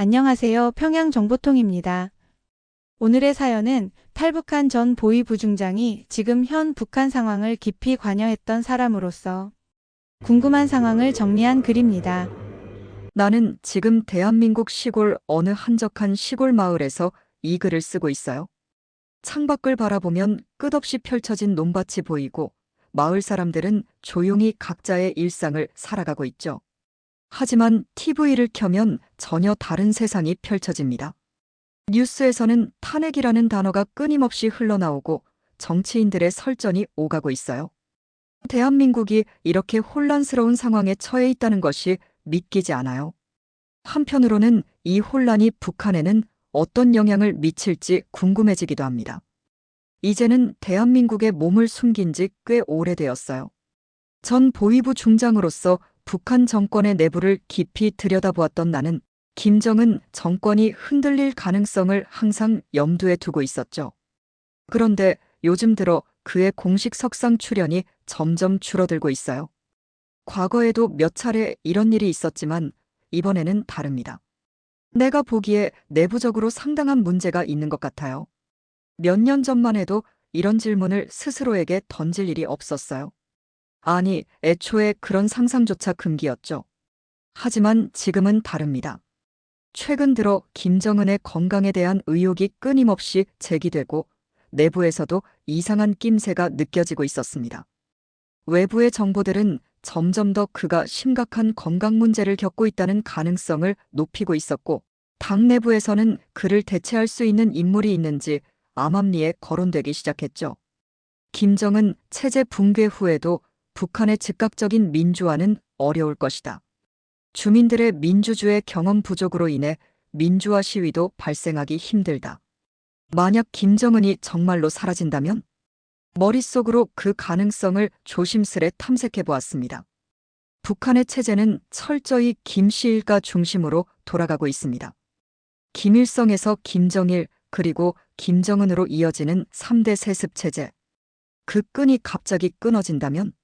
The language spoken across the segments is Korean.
안녕하세요. 평양정보통입니다. 오늘의 사연은 탈북한 전 보위 부중장이 지금 현 북한 상황을 깊이 관여했던 사람으로서 궁금한 상황을 정리한 글입니다. 나는 지금 대한민국 시골 어느 한적한 시골 마을에서 이 글을 쓰고 있어요. 창밖을 바라보면 끝없이 펼쳐진 논밭이 보이고 마을 사람들은 조용히 각자의 일상을 살아가고 있죠. 하지만 TV를 켜면 전혀 다른 세상이 펼쳐집니다. 뉴스에서는 탄핵이라는 단어가 끊임없이 흘러나오고 정치인들의 설전이 오가고 있어요. 대한민국이 이렇게 혼란스러운 상황에 처해 있다는 것이 믿기지 않아요. 한편으로는 이 혼란이 북한에는 어떤 영향을 미칠지 궁금해지기도 합니다. 이제는 대한민국에 몸을 숨긴 지 꽤 오래되었어요. 전 보위부 중장으로서 북한 정권의 내부를 깊이 들여다보았던 나는 김정은 정권이 흔들릴 가능성을 항상 염두에 두고 있었죠. 그런데 요즘 들어 그의 공식 석상 출연이 점점 줄어들고 있어요. 과거에도 몇 차례 이런 일이 있었지만 이번에는 다릅니다. 내가 보기에 내부적으로 상당한 문제가 있는 것 같아요. 몇 년 전만 해도 이런 질문을 스스로에게 던질 일이 없었어요. 아니, 애초에 그런 상상조차 금기였죠. 하지만 지금은 다릅니다. 최근 들어 김정은의 건강에 대한 의혹이 끊임없이 제기되고 내부에서도 이상한 낌새가 느껴지고 있었습니다. 외부의 정보들은 점점 더 그가 심각한 건강 문제를 겪고 있다는 가능성을 높이고 있었고, 당 내부에서는 그를 대체할 수 있는 인물이 있는지 암암리에 거론되기 시작했죠. 김정은 체제 붕괴 후에도 북한의 즉각적인 민주화는 어려울 것이다. 주민들의 민주주의 경험 부족으로 인해 민주화 시위도 발생하기 힘들다. 만약 김정은이 정말로 사라진다면? 머릿속으로 그 가능성을 조심스레 탐색해 보았습니다. 북한의 체제는 철저히 김씨 일가 중심으로 돌아가고 있습니다. 김일성에서 김정일 그리고 김정은으로 이어지는 3대 세습 체제. 그 끈이 갑자기 끊어진다면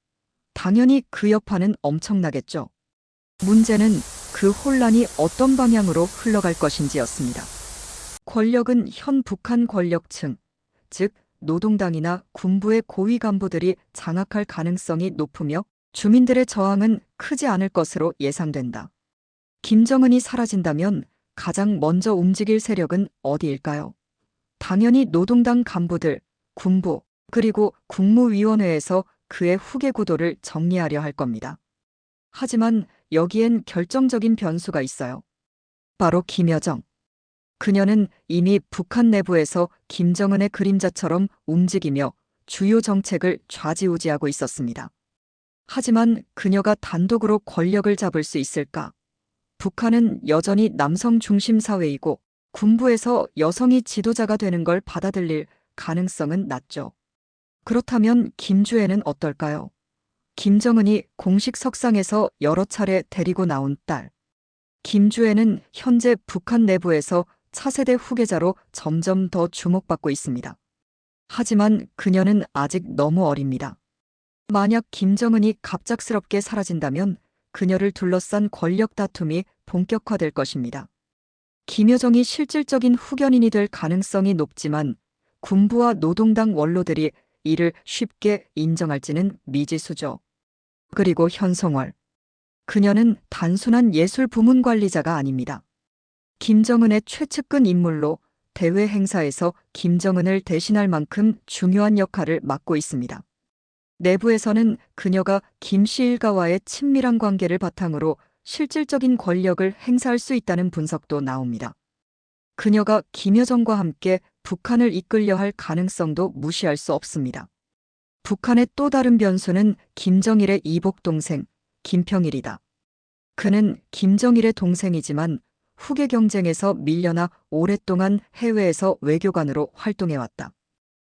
당연히 그 여파는 엄청나겠죠. 문제는 그 혼란이 어떤 방향으로 흘러갈 것인지였습니다. 권력은 현 북한 권력층, 즉 노동당이나 군부의 고위 간부들이 장악할 가능성이 높으며 주민들의 저항은 크지 않을 것으로 예상된다. 김정은이 사라진다면 가장 먼저 움직일 세력은 어디일까요? 당연히 노동당 간부들, 군부, 그리고 국무위원회에서 그의 후계 구도를 정리하려 할 겁니다. 하지만 여기엔 결정적인 변수가 있어요. 바로 김여정. 그녀는 이미 북한 내부에서 김정은의 그림자처럼 움직이며 주요 정책을 좌지우지하고 있었습니다. 하지만 그녀가 단독으로 권력을 잡을 수 있을까? 북한은 여전히 남성 중심 사회이고 군부에서 여성이 지도자가 되는 걸 받아들일 가능성은 낮죠. 그렇다면 김주애는 어떨까요? 김정은이 공식 석상에서 여러 차례 데리고 나온 딸. 김주애는 현재 북한 내부에서 차세대 후계자로 점점 더 주목받고 있습니다. 하지만 그녀는 아직 너무 어립니다. 만약 김정은이 갑작스럽게 사라진다면 그녀를 둘러싼 권력 다툼이 본격화될 것입니다. 김여정이 실질적인 후견인이 될 가능성이 높지만 군부와 노동당 원로들이 이를 쉽게 인정할지는 미지수죠. 그리고 현성월. 그녀는 단순한 예술 부문 관리자가 아닙니다. 김정은의 최측근 인물로 대외 행사에서 김정은을 대신할 만큼 중요한 역할을 맡고 있습니다. 내부에서는 그녀가 김씨 일가와의 친밀한 관계를 바탕으로 실질적인 권력을 행사할 수 있다는 분석도 나옵니다. 그녀가 김여정과 함께 북한을 이끌려 할 가능성도 무시할 수 없습니다. 북한의 또 다른 변수는 김정일의 이복 동생, 김평일이다. 그는 김정일의 동생이지만 후계 경쟁에서 밀려나 오랫동안 해외에서 외교관으로 활동해왔다.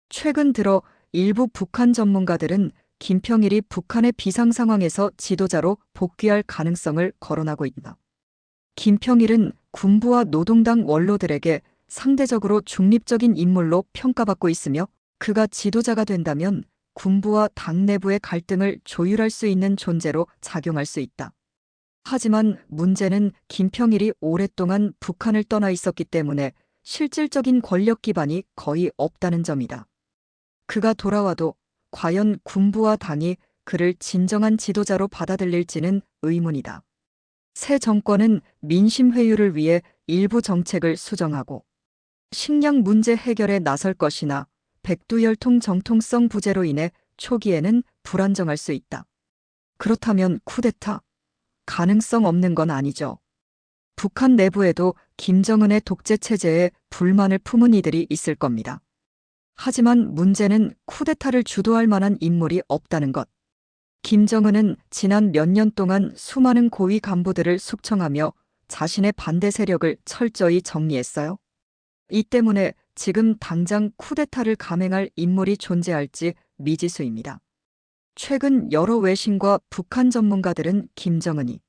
최근 들어 일부 북한 전문가들은 김평일이 북한의 비상 상황에서 지도자로 복귀할 가능성을 거론하고 있다. 김평일은 군부와 노동당 원로들에게 상대적으로 중립적인 인물로 평가받고 있으며 그가 지도자가 된다면 군부와 당 내부의 갈등을 조율할 수 있는 존재로 작용할 수 있다. 하지만 문제는 김평일이 오랫동안 북한을 떠나 있었기 때문에 실질적인 권력 기반이 거의 없다는 점이다. 그가 돌아와도 과연 군부와 당이 그를 진정한 지도자로 받아들일지는 의문이다. 새 정권은 민심 회유를 위해 일부 정책을 수정하고 식량 문제 해결에 나설 것이나 백두열통 정통성 부재로 인해 초기에는 불안정할 수 있다. 그렇다면 쿠데타 가능성 없는 건 아니죠. 북한 내부에도 김정은의 독재 체제에 불만을 품은 이들이 있을 겁니다. 하지만 문제는 쿠데타를 주도할 만한 인물이 없다는 것. 김정은은 지난 몇 년 동안 수많은 고위 간부들을 숙청하며 자신의 반대 세력을 철저히 정리했어요. 이 때문에 지금 당장 쿠데타를 감행할 인물이 존재할지 미지수입니다. 최근 여러 외신과 북한 전문가들은 김정은이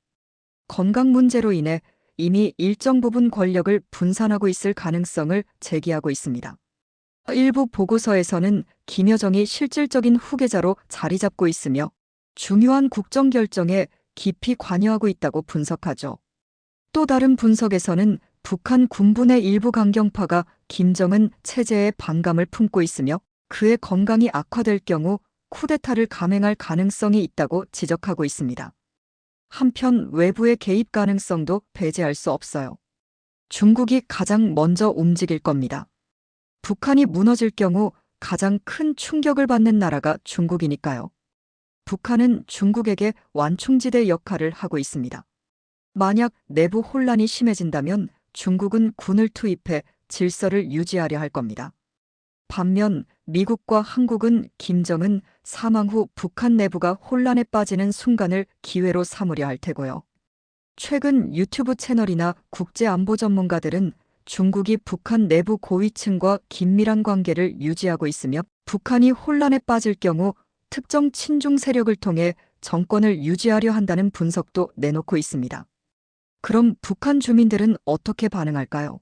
건강 문제로 인해 이미 일정 부분 권력을 분산하고 있을 가능성을 제기하고 있습니다. 일부 보고서에서는 김여정이 실질적인 후계자로 자리 잡고 있으며 중요한 국정 결정에 깊이 관여하고 있다고 분석하죠. 또 다른 분석에서는 북한 군부의 일부 강경파가 김정은 체제에 반감을 품고 있으며 그의 건강이 악화될 경우 쿠데타를 감행할 가능성이 있다고 지적하고 있습니다. 한편 외부의 개입 가능성도 배제할 수 없어요. 중국이 가장 먼저 움직일 겁니다. 북한이 무너질 경우 가장 큰 충격을 받는 나라가 중국이니까요. 북한은 중국에게 완충지대 역할을 하고 있습니다. 만약 내부 혼란이 심해진다면 중국은 군을 투입해 질서를 유지하려 할 겁니다. 반면 미국과 한국은 김정은 사망 후 북한 내부가 혼란에 빠지는 순간을 기회로 삼으려 할 테고요. 최근 유튜브 채널이나 국제 안보 전문가들은 중국이 북한 내부 고위층과 긴밀한 관계를 유지하고 있으며 북한이 혼란에 빠질 경우 특정 친중 세력을 통해 정권을 유지하려 한다는 분석도 내놓고 있습니다. 그럼 북한 주민들은 어떻게 반응할까요?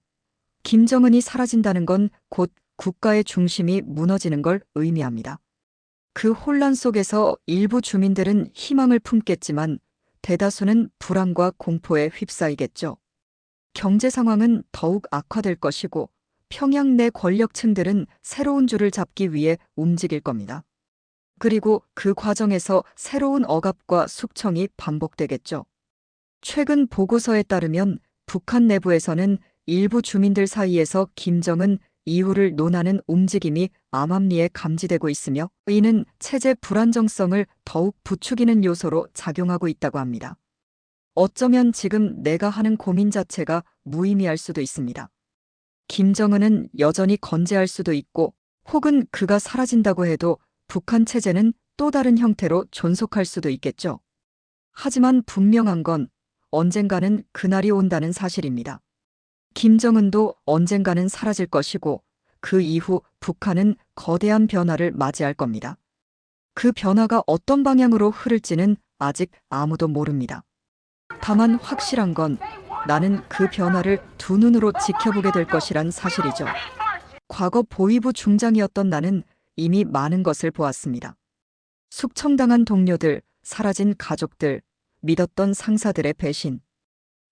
김정은이 사라진다는 건 곧 국가의 중심이 무너지는 걸 의미합니다. 그 혼란 속에서 일부 주민들은 희망을 품겠지만 대다수는 불안과 공포에 휩싸이겠죠. 경제 상황은 더욱 악화될 것이고 평양 내 권력층들은 새로운 줄을 잡기 위해 움직일 겁니다. 그리고 그 과정에서 새로운 억압과 숙청이 반복되겠죠. 최근 보고서에 따르면 북한 내부에서는 일부 주민들 사이에서 김정은 이후를 논하는 움직임이 암암리에 감지되고 있으며 이는 체제 불안정성을 더욱 부추기는 요소로 작용하고 있다고 합니다. 어쩌면 지금 내가 하는 고민 자체가 무의미할 수도 있습니다. 김정은은 여전히 건재할 수도 있고 혹은 그가 사라진다고 해도 북한 체제는 또 다른 형태로 존속할 수도 있겠죠. 하지만 분명한 건 언젠가는 그날이 온다는 사실입니다. 김정은도 언젠가는 사라질 것이고 그 이후 북한은 거대한 변화를 맞이할 겁니다. 그 변화가 어떤 방향으로 흐를지는 아직 아무도 모릅니다. 다만 확실한 건 나는 그 변화를 두 눈으로 지켜보게 될 것이란 사실이죠. 과거 보위부 중장이었던 나는 이미 많은 것을 보았습니다. 숙청당한 동료들, 사라진 가족들, 믿었던 상사들의 배신.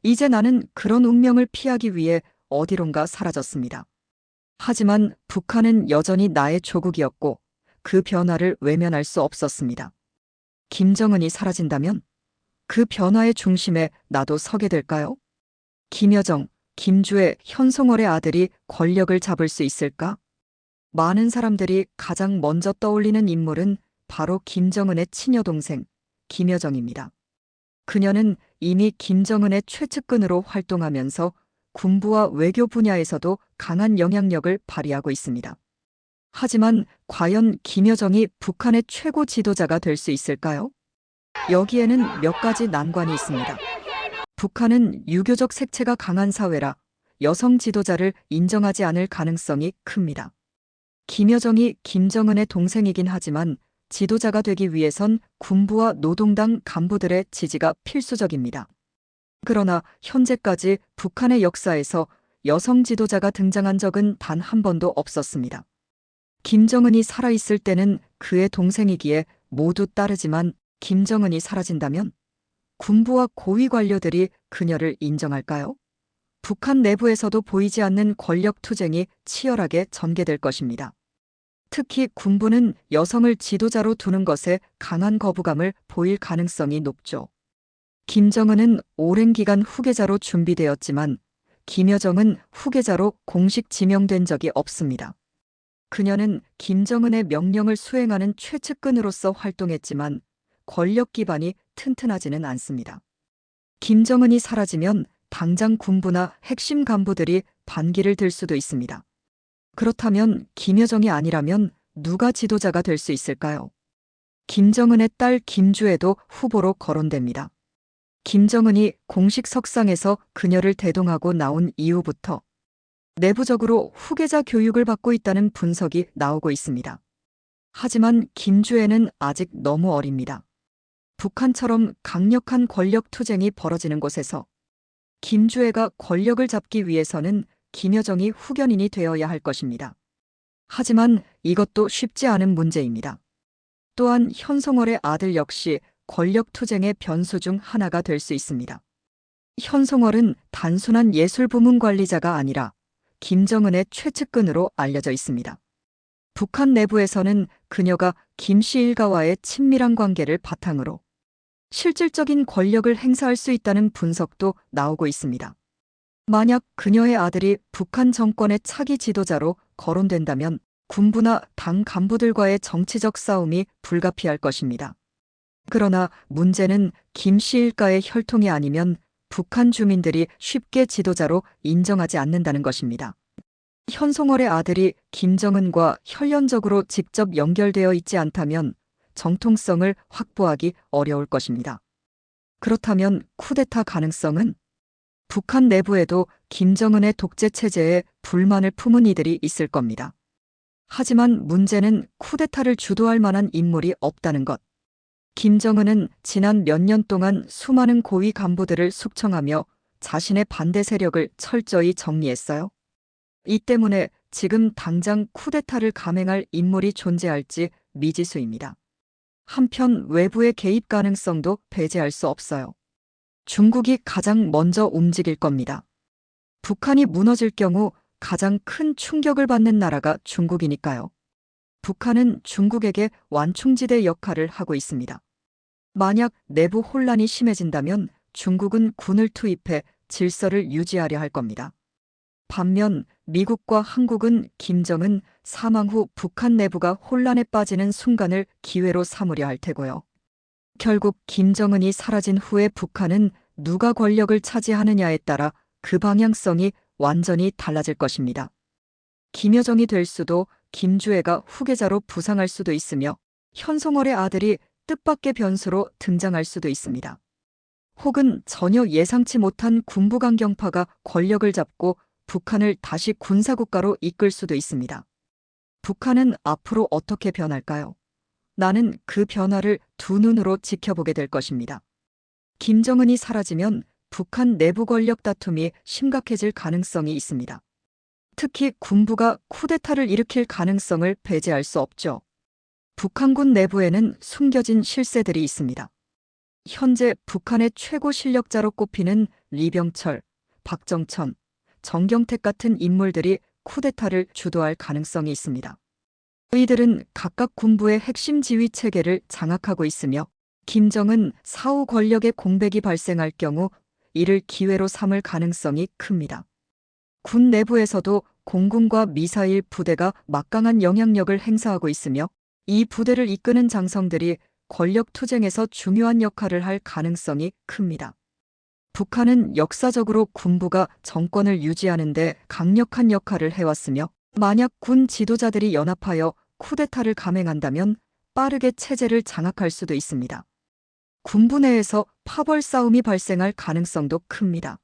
이제 나는 그런 운명을 피하기 위해 어디론가 사라졌습니다. 하지만 북한은 여전히 나의 조국이었고 그 변화를 외면할 수 없었습니다. 김정은이 사라진다면 그 변화의 중심에 나도 서게 될까요? 김여정, 김주의, 현송월의 아들이 권력을 잡을 수 있을까? 많은 사람들이 가장 먼저 떠올리는 인물은 바로 김정은의 친여 동생 김여정입니다. 그녀는 이미 김정은의 최측근으로 활동하면서 군부와 외교 분야에서도 강한 영향력을 발휘하고 있습니다. 하지만 과연 김여정이 북한의 최고 지도자가 될 수 있을까요? 여기에는 몇 가지 난관이 있습니다. 북한은 유교적 색채가 강한 사회라 여성 지도자를 인정하지 않을 가능성이 큽니다. 김여정이 김정은의 동생이긴 하지만 지도자가 되기 위해선 군부와 노동당 간부들의 지지가 필수적입니다. 그러나 현재까지 북한의 역사에서 여성 지도자가 등장한 적은 단 한 번도 없었습니다. 김정은이 살아있을 때는 그의 동생이기에 모두 따르지만 김정은이 사라진다면 군부와 고위 관료들이 그녀를 인정할까요? 북한 내부에서도 보이지 않는 권력 투쟁이 치열하게 전개될 것입니다. 특히 군부는 여성을 지도자로 두는 것에 강한 거부감을 보일 가능성이 높죠. 김정은은 오랜 기간 후계자로 준비되었지만 김여정은 후계자로 공식 지명된 적이 없습니다. 그녀는 김정은의 명령을 수행하는 최측근으로서 활동했지만 권력 기반이 튼튼하지는 않습니다. 김정은이 사라지면 당장 군부나 핵심 간부들이 반기를 들 수도 있습니다. 그렇다면 김여정이 아니라면 누가 지도자가 될 수 있을까요? 김정은의 딸 김주애도 후보로 거론됩니다. 김정은이 공식 석상에서 그녀를 대동하고 나온 이후부터 내부적으로 후계자 교육을 받고 있다는 분석이 나오고 있습니다. 하지만 김주애는 아직 너무 어립니다. 북한처럼 강력한 권력 투쟁이 벌어지는 곳에서 김주애가 권력을 잡기 위해서는 김여정이 후견인이 되어야 할 것입니다. 하지만 이것도 쉽지 않은 문제입니다. 또한 현송월의 아들 역시 권력 투쟁의 변수 중 하나가 될 수 있습니다. 현송월은 단순한 예술 부문 관리자가 아니라 김정은의 최측근으로 알려져 있습니다. 북한 내부에서는 그녀가 김씨 일가와의 친밀한 관계를 바탕으로 실질적인 권력을 행사할 수 있다는 분석도 나오고 있습니다. 만약 그녀의 아들이 북한 정권의 차기 지도자로 거론된다면 군부나 당 간부들과의 정치적 싸움이 불가피할 것입니다. 그러나 문제는 김씨 일가의 혈통이 아니면 북한 주민들이 쉽게 지도자로 인정하지 않는다는 것입니다. 현송월의 아들이 김정은과 혈연적으로 직접 연결되어 있지 않다면 정통성을 확보하기 어려울 것입니다. 그렇다면 쿠데타 가능성은 북한 내부에도 김정은의 독재 체제에 불만을 품은 이들이 있을 겁니다. 하지만 문제는 쿠데타를 주도할 만한 인물이 없다는 것. 김정은은 지난 몇 년 동안 수많은 고위 간부들을 숙청하며 자신의 반대 세력을 철저히 정리했어요. 이 때문에 지금 당장 쿠데타를 감행할 인물이 존재할지 미지수입니다. 한편 외부의 개입 가능성도 배제할 수 없어요. 중국이 가장 먼저 움직일 겁니다. 북한이 무너질 경우 가장 큰 충격을 받는 나라가 중국이니까요. 북한은 중국에게 완충지대 역할을 하고 있습니다. 만약 내부 혼란이 심해진다면 중국은 군을 투입해 질서를 유지하려 할 겁니다. 반면 미국과 한국은 김정은 사망 후 북한 내부가 혼란에 빠지는 순간을 기회로 삼으려 할 테고요. 결국 김정은이 사라진 후에 북한은 누가 권력을 차지하느냐에 따라 그 방향성이 완전히 달라질 것입니다. 김여정이 될 수도 김주애가 후계자로 부상할 수도 있으며 현송월의 아들이 뜻밖의 변수로 등장할 수도 있습니다. 혹은 전혀 예상치 못한 군부강경파가 권력을 잡고 북한을 다시 군사국가로 이끌 수도 있습니다. 북한은 앞으로 어떻게 변할까요? 나는 그 변화를 두 눈으로 지켜보게 될 것입니다. 김정은이 사라지면 북한 내부 권력 다툼이 심각해질 가능성이 있습니다. 특히 군부가 쿠데타를 일으킬 가능성을 배제할 수 없죠. 북한군 내부에는 숨겨진 실세들이 있습니다. 현재 북한의 최고 실력자로 꼽히는 리병철, 박정천, 정경택 같은 인물들이 쿠데타를 주도할 가능성이 있습니다. 이들은 각각 군부의 핵심 지휘 체계를 장악하고 있으며 김정은 사후 권력의 공백이 발생할 경우 이를 기회로 삼을 가능성이 큽니다. 군 내부에서도 공군과 미사일 부대가 막강한 영향력을 행사하고 있으며 이 부대를 이끄는 장성들이 권력 투쟁에서 중요한 역할을 할 가능성이 큽니다. 북한은 역사적으로 군부가 정권을 유지하는데 강력한 역할을 해왔으며 만약 군 지도자들이 연합하여 쿠데타를 감행한다면 빠르게 체제를 장악할 수도 있습니다. 군부 내에서 파벌 싸움이 발생할 가능성도 큽니다.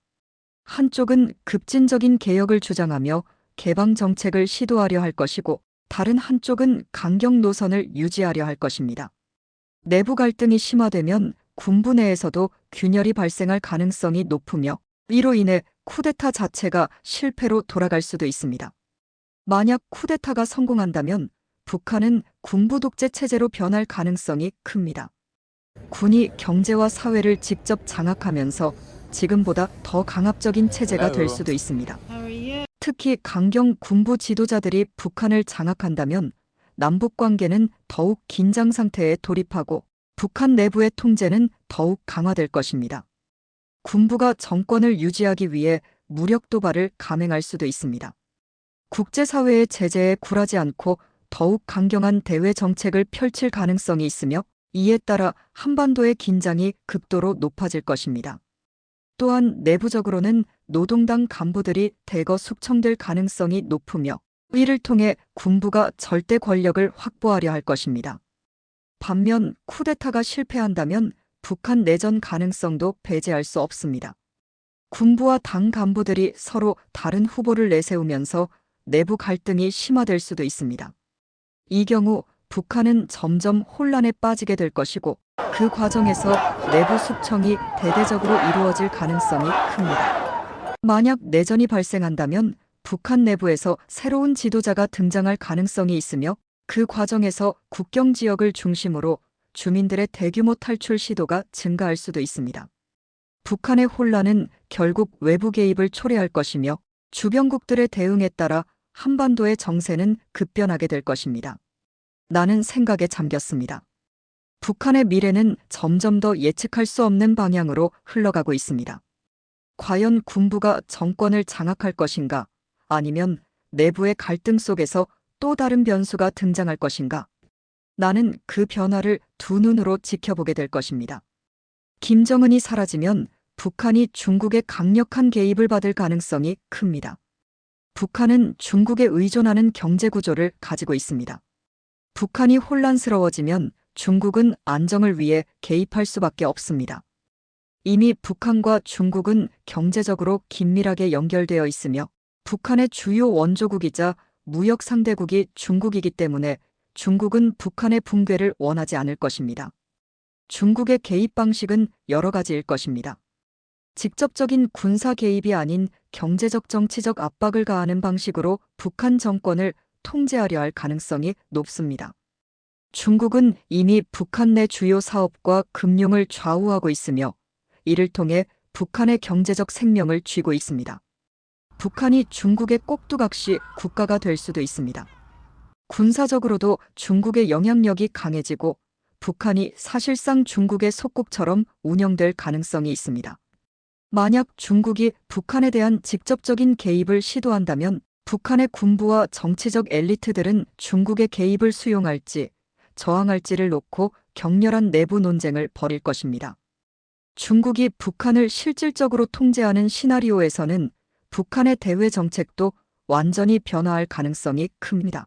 한쪽은 급진적인 개혁을 주장하며 개방 정책을 시도하려 할 것이고 다른 한쪽은 강경 노선을 유지하려 할 것입니다. 내부 갈등이 심화되면 군부 내에서도 균열이 발생할 가능성이 높으며 이로 인해 쿠데타 자체가 실패로 돌아갈 수도 있습니다. 만약 쿠데타가 성공한다면 북한은 군부 독재 체제로 변할 가능성이 큽니다. 군이 경제와 사회를 직접 장악하면서 지금보다 더 강압적인 체제가 될 수도 있습니다. 특히 강경 군부 지도자들이 북한을 장악한다면 남북 관계는 더욱 긴장 상태에 돌입하고 북한 내부의 통제는 더욱 강화될 것입니다. 군부가 정권을 유지하기 위해 무력 도발을 감행할 수도 있습니다. 국제사회의 제재에 굴하지 않고 더욱 강경한 대외 정책을 펼칠 가능성이 있으며 이에 따라 한반도의 긴장이 극도로 높아질 것입니다. 또한 내부적으로는 노동당 간부들이 대거 숙청될 가능성이 높으며 이를 통해 군부가 절대 권력을 확보하려 할 것입니다. 반면 쿠데타가 실패한다면 북한 내전 가능성도 배제할 수 없습니다. 군부와 당 간부들이 서로 다른 후보를 내세우면서 내부 갈등이 심화될 수도 있습니다. 이 경우 북한은 점점 혼란에 빠지게 될 것이고 그 과정에서 내부 숙청이 대대적으로 이루어질 가능성이 큽니다. 만약 내전이 발생한다면 북한 내부에서 새로운 지도자가 등장할 가능성이 있으며 그 과정에서 국경 지역을 중심으로 주민들의 대규모 탈출 시도가 증가할 수도 있습니다. 북한의 혼란은 결국 외부 개입을 초래할 것이며 주변국들의 대응에 따라 한반도의 정세는 급변하게 될 것입니다. 나는 생각에 잠겼습니다. 북한의 미래는 점점 더 예측할 수 없는 방향으로 흘러가고 있습니다. 과연 군부가 정권을 장악할 것인가 아니면 내부의 갈등 속에서 또 다른 변수가 등장할 것인가? 나는 그 변화를 두 눈으로 지켜보게 될 것입니다. 김정은이 사라지면 북한이 중국의 강력한 개입을 받을 가능성이 큽니다. 북한은 중국에 의존하는 경제 구조를 가지고 있습니다. 북한이 혼란스러워지면 중국은 안정을 위해 개입할 수밖에 없습니다. 이미 북한과 중국은 경제적으로 긴밀하게 연결되어 있으며 북한의 주요 원조국이자 무역 상대국이 중국이기 때문에 중국은 북한의 붕괴를 원하지 않을 것입니다. 중국의 개입 방식은 여러 가지일 것입니다. 직접적인 군사 개입이 아닌 경제적 정치적 압박을 가하는 방식으로 북한 정권을 통제하려 할 가능성이 높습니다. 중국은 이미 북한 내 주요 사업과 금융을 좌우하고 있으며 이를 통해 북한의 경제적 생명을 쥐고 있습니다. 북한이 중국의 꼭두각시 국가가 될 수도 있습니다. 군사적으로도 중국의 영향력이 강해지고 북한이 사실상 중국의 속국처럼 운영될 가능성이 있습니다. 만약 중국이 북한에 대한 직접적인 개입을 시도한다면 북한의 군부와 정치적 엘리트들은 중국의 개입을 수용할지 저항할지를 놓고 격렬한 내부 논쟁을 벌일 것입니다. 중국이 북한을 실질적으로 통제하는 시나리오에서는 북한의 대외 정책도 완전히 변화할 가능성이 큽니다.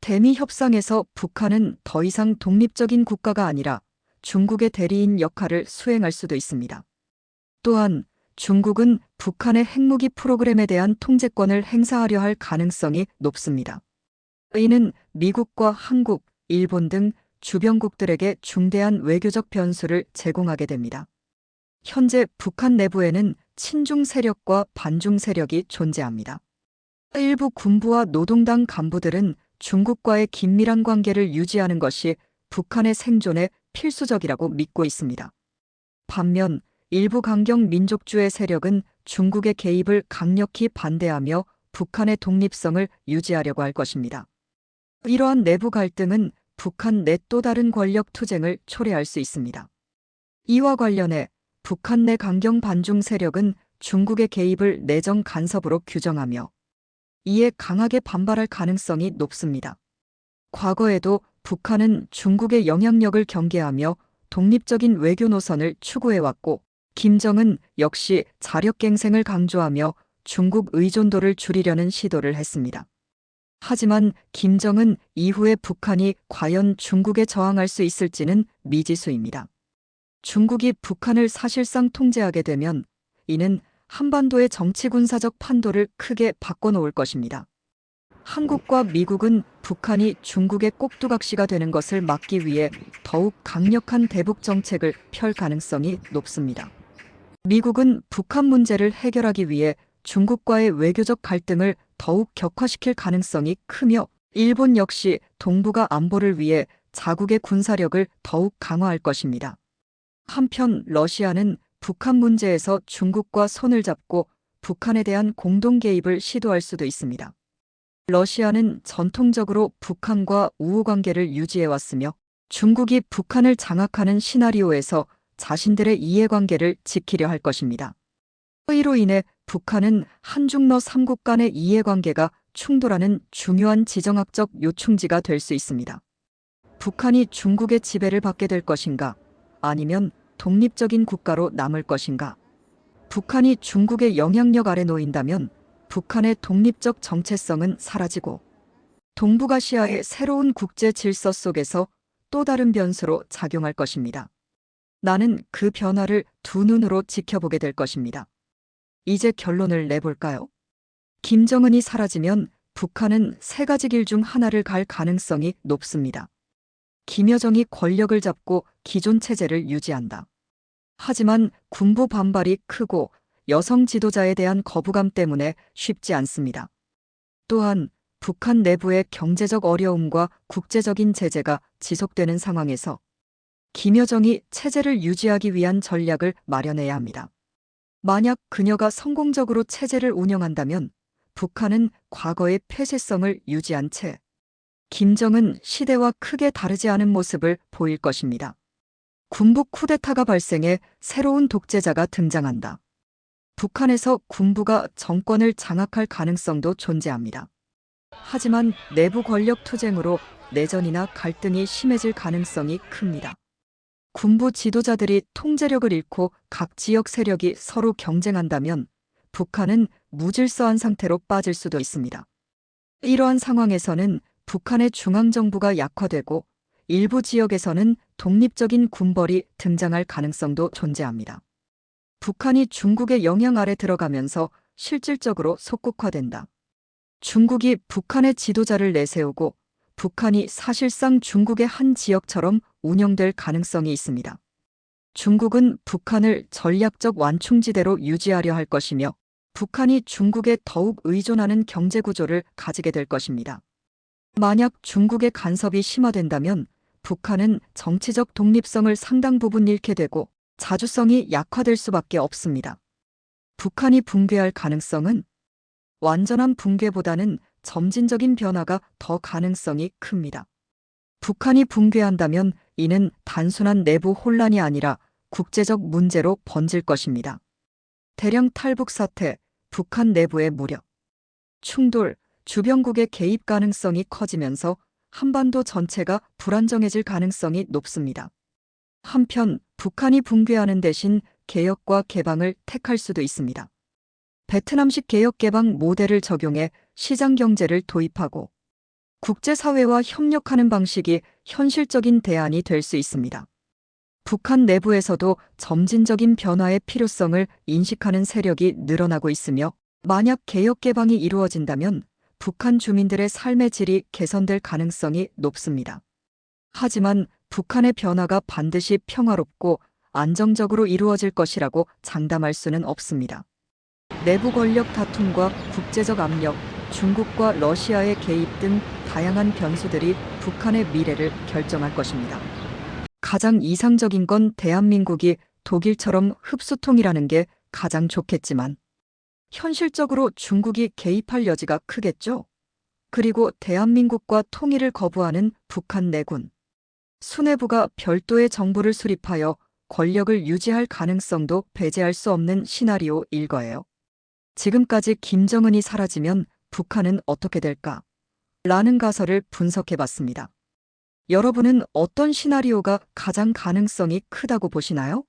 대미 협상에서 북한은 더 이상 독립적인 국가가 아니라 중국의 대리인 역할을 수행할 수도 있습니다. 또한 중국은 북한의 핵무기 프로그램에 대한 통제권을 행사하려 할 가능성이 높습니다. 이는 미국과 한국, 일본 등 주변국들에게 중대한 외교적 변수를 제공하게 됩니다. 현재 북한 내부에는 친중 세력과 반중 세력이 존재합니다. 일부 군부와 노동당 간부들은 중국과의 긴밀한 관계를 유지하는 것이 북한의 생존에 필수적이라고 믿고 있습니다. 반면 일부 강경 민족주의 세력은 중국의 개입을 강력히 반대하며 북한의 독립성을 유지하려고 할 것입니다. 이러한 내부 갈등은 북한 내 또 다른 권력 투쟁을 초래할 수 있습니다. 이와 관련해 북한 내 강경 반중 세력은 중국의 개입을 내정 간섭으로 규정하며 이에 강하게 반발할 가능성이 높습니다. 과거에도 북한은 중국의 영향력을 경계하며 독립적인 외교 노선을 추구해왔고 김정은 역시 자력갱생을 강조하며 중국 의존도를 줄이려는 시도를 했습니다. 하지만 김정은 이후에 북한이 과연 중국에 저항할 수 있을지는 미지수입니다. 중국이 북한을 사실상 통제하게 되면 이는 한반도의 정치 군사적 판도를 크게 바꿔놓을 것입니다. 한국과 미국은 북한이 중국의 꼭두각시가 되는 것을 막기 위해 더욱 강력한 대북 정책을 펼 가능성이 높습니다. 미국은 북한 문제를 해결하기 위해 중국과의 외교적 갈등을 더욱 격화시킬 가능성이 크며 일본 역시 동북아 안보를 위해 자국의 군사력을 더욱 강화할 것입니다. 한편 러시아는 북한 문제에서 중국과 손을 잡고 북한에 대한 공동 개입을 시도할 수도 있습니다. 러시아는 전통적으로 북한과 우호 관계를 유지해 왔으며 중국이 북한을 장악하는 시나리오에서 자신들의 이해관계를 지키려 할 것입니다. 이로 인해 북한은 한중러 삼국 간의 이해관계가 충돌하는 중요한 지정학적 요충지가 될 수 있습니다. 북한이 중국의 지배를 받게 될 것인가 아니면 독립적인 국가로 남을 것인가 북한이 중국의 영향력 아래 놓인다면 북한의 독립적 정체성은 사라지고 동북아시아의 새로운 국제 질서 속에서 또 다른 변수로 작용할 것입니다. 나는 그 변화를 두 눈으로 지켜보게 될 것입니다. 이제 결론을 내볼까요? 김정은이 사라지면 북한은 세 가지 길 중 하나를 갈 가능성이 높습니다. 김여정이 권력을 잡고 기존 체제를 유지한다. 하지만 군부 반발이 크고 여성 지도자에 대한 거부감 때문에 쉽지 않습니다. 또한 북한 내부의 경제적 어려움과 국제적인 제재가 지속되는 상황에서 김여정이 체제를 유지하기 위한 전략을 마련해야 합니다. 만약 그녀가 성공적으로 체제를 운영한다면 북한은 과거의 폐쇄성을 유지한 채 김정은 시대와 크게 다르지 않은 모습을 보일 것입니다. 군부 쿠데타가 발생해 새로운 독재자가 등장한다. 북한에서 군부가 정권을 장악할 가능성도 존재합니다. 하지만 내부 권력 투쟁으로 내전이나 갈등이 심해질 가능성이 큽니다. 군부 지도자들이 통제력을 잃고 각 지역 세력이 서로 경쟁한다면 북한은 무질서한 상태로 빠질 수도 있습니다. 이러한 상황에서는 북한의 중앙정부가 약화되고 일부 지역에서는 독립적인 군벌이 등장할 가능성도 존재합니다. 북한이 중국의 영향 아래 들어가면서 실질적으로 속국화된다. 중국이 북한의 지도자를 내세우고 북한이 사실상 중국의 한 지역처럼 운영될 가능성이 있습니다. 중국은 북한을 전략적 완충지대로 유지하려 할 것이며 북한이 중국에 더욱 의존하는 경제 구조를 가지게 될 것입니다. 만약 중국의 간섭이 심화된다면 북한은 정치적 독립성을 상당 부분 잃게 되고 자주성이 약화될 수밖에 없습니다. 북한이 붕괴할 가능성은 완전한 붕괴보다는 점진적인 변화가 더 가능성이 큽니다. 북한이 붕괴한다면 이는 단순한 내부 혼란이 아니라 국제적 문제로 번질 것입니다. 대량 탈북 사태, 북한 내부의 무력, 충돌, 주변국의 개입 가능성이 커지면서 한반도 전체가 불안정해질 가능성이 높습니다. 한편 북한이 붕괴하는 대신 개혁과 개방을 택할 수도 있습니다. 베트남식 개혁 개방 모델을 적용해 시장 경제를 도입하고 국제사회와 협력하는 방식이 현실적인 대안이 될 수 있습니다. 북한 내부에서도 점진적인 변화의 필요성을 인식하는 세력이 늘어나고 있으며 만약 개혁 개방이 이루어진다면 북한 주민들의 삶의 질이 개선될 가능성이 높습니다. 하지만 북한의 변화가 반드시 평화롭고 안정적으로 이루어질 것이라고 장담할 수는 없습니다. 내부 권력 다툼과 국제적 압력, 중국과 러시아의 개입 등 다양한 변수들이 북한의 미래를 결정할 것입니다. 가장 이상적인 건 대한민국이 독일처럼 흡수통이라는 게 가장 좋겠지만 현실적으로 중국이 개입할 여지가 크겠죠. 그리고 대한민국과 통일을 거부하는 북한 내군. 수뇌부가 별도의 정부를 수립하여 권력을 유지할 가능성도 배제할 수 없는 시나리오일 거예요. 지금까지 김정은이 사라지면 북한은 어떻게 될까? 라는 가설을 분석해 봤습니다. 여러분은 어떤 시나리오가 가장 가능성이 크다고 보시나요?